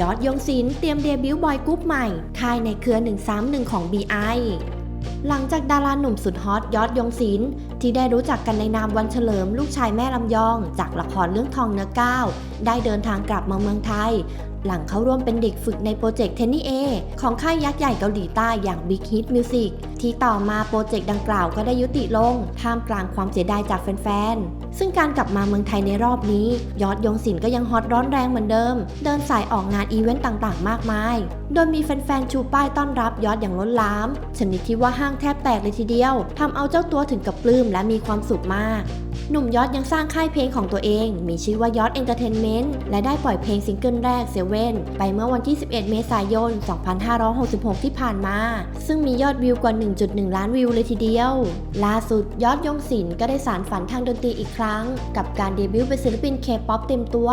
ยอดยงศิลป์เตรียมเดบิวต์บอยกรุ๊ปใหม่ ค่ายในเครือ 131 ของ BI หลังจากดาราหนุ่มสุดฮอตยอดยงศิลป์ที่ได้รู้จักกันในนามวันเฉลิมลูกชายแม่ลำยอง จากละครเรื่องทองเนื้อก้าวได้เดินทางกลับมาเมืองไทยหลังเข้าร่วมเป็นเด็กฝึกในโปรเจกต์เทนนี่เอของค่ายยักษ์ใหญ่เกาหลีใต้อย่าง Big Hit Music ที่ต่อมาโปรเจกต์ดังกล่าวก็ได้ยุติลง ท่ามกลางความเสียดายจากแฟนๆ ซึ่งการกลับมาเมืองไทยในรอบนี้ ยอดยงศิลป์ก็ยังฮอตร้อนแรงเหมือนเดิม เดินสายออกงานอีเวนต์ต่างๆ มากมาย โดยมีแฟนๆ ชูป้ายต้อนรับยอดอย่างล้นหลาม ชนิดที่ว่าห้างแทบแตกเลยทีเดียวทำเอาเจ้าตัวถึงกับปลื้มและมีความสุขมาก หนุ่มยอดยังสร้างค่ายเพลงของตัวเอง มีชื่อว่ายอดเอนเตอร์เทนเมนต์และได้ปล่อยเพลงซิงเกิลแรกเซเว่นไปเมื่อวันที่ 11 เมษายน 2566 ที่ผ่านมา ซึ่งมียอดวิวกว่า 1.1 ล้านวิวเลยทีเดียว ล่าสุดยอดยงศิลป์ก็ได้สารฝันทางดนตรีอีกครั้ง กับการเดบิวต์เป็นศิลปินเคป๊อปเต็มตัว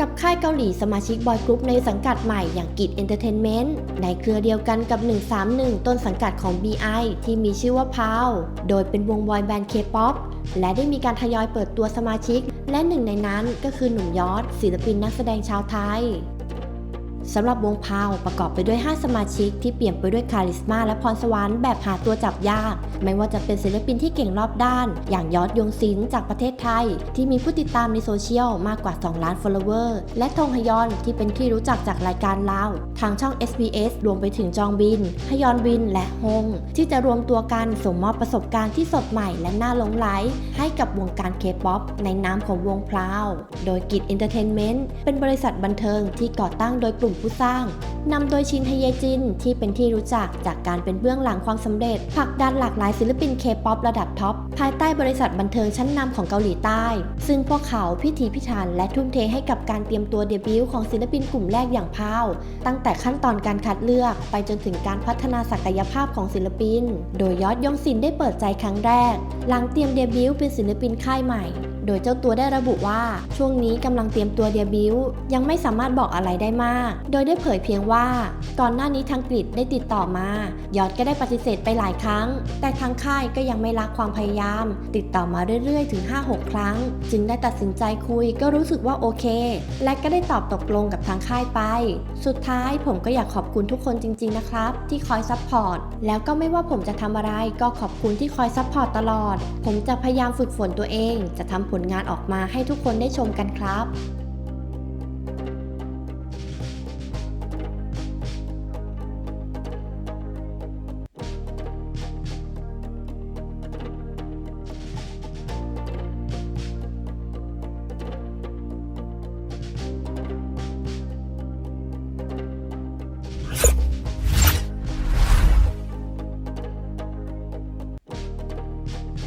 กับค่ายเกาหลีสมาชิกบอยกรุ๊ปในสังกัดใหม่อย่างกิจเอนเตอร์เทนเมนต์ในเครือเดียวกันกับ 131 ต้นสังกัดของ BI ที่มีชื่อว่าพาวโดยเป็นวงบอยแบนด์เคป๊อปและได้มีการทยอยเปิดตัวสมาชิก และหนึ่งในนั้นก็คือหนุ่มยอดศิลปินนักแสดงชาวไทย สำหรับวงพาวประกอบไปด้วย 5 สมาชิกที่เปลี่ยนไปด้วยคาริสมาและพรสวรรค์แบบหาตัวจับยาก ไม่ว่าจะเป็นศิลปินที่เก่งรอบด้าน อย่างยอดยงศิลป์จากประเทศไทย ที่มีผู้ติดตามในโซเชียลมากกว่า 2 ล้าน follower และทงฮยอนที่เป็นที่รู้จักจากรายการลาว ทางช่อง SBS รวมไปถึงจองบินฮยอนวินและฮง ที่จะรวมตัวกันส่งมอบประสบการณ์ที่สดใหม่และน่าหลงไหล ให้กับวงการเคป๊อปในนามของวงพลาว โดยกิจเอนเตอร์เทนเมนต์เป็นบริษัทบันเทิงที่ก่อตั้งโดยกลุ่มผู้สร้างนำโดยชินฮเยจินที่เป็นที่รู้จักจากการเป็นเบื้องหลังความสำเร็จผลักดันหลากหลายศิลปินเคป๊อประดับท็อปภายใต้บริษัทบันเทิงชั้นนำของเกาหลีใต้ ซึ่งพวกเขาพิถีพิถันและทุ่มเทให้กับการเตรียมตัวเดบิวต์ของศิลปินกลุ่มแรกอย่างพาวตั้งแต่แต่ขั้นตอนการคัดเลือกไปจนถึงการพัฒนาศักยภาพของศิลปิน โดยยอดยงศิลป์ได้เปิดใจครั้งแรก หลังเตรียมเดบิวต์เป็นศิลปินค่ายใหม่ โดยเจ้าตัวได้ระบุว่าช่วงนี้กำลังเตรียมตัวเดบิวต์ยังไม่สามารถบอกอะไรได้มาก โดยได้เผยเพียงว่า ก่อนหน้านี้ทางกรีดได้ติดต่อมา ยอดก็ได้ปฏิเสธไปหลายครั้ง แต่ทางค่ายก็ยังไม่ละความพยายาม ติดต่อมาเรื่อยๆ ถึง 5-6 ครั้ง จึงได้ตัดสินใจคุยก็รู้สึกว่าโอเค และก็ได้ตอบตกลงกับทางค่ายไป สุดท้ายผมก็อยากขอบคุณทุกคนจริง ๆ นะครับ ที่คอยซัพพอร์ตแล้วก็ไม่ว่าผมจะทำอะไรก็ขอบคุณที่คอยซัพพอร์ตตลอด ผมจะพยายามฝึกฝนตัวเอง จะทำผลงานออกมาให้ทุกคนได้ชมกันครับ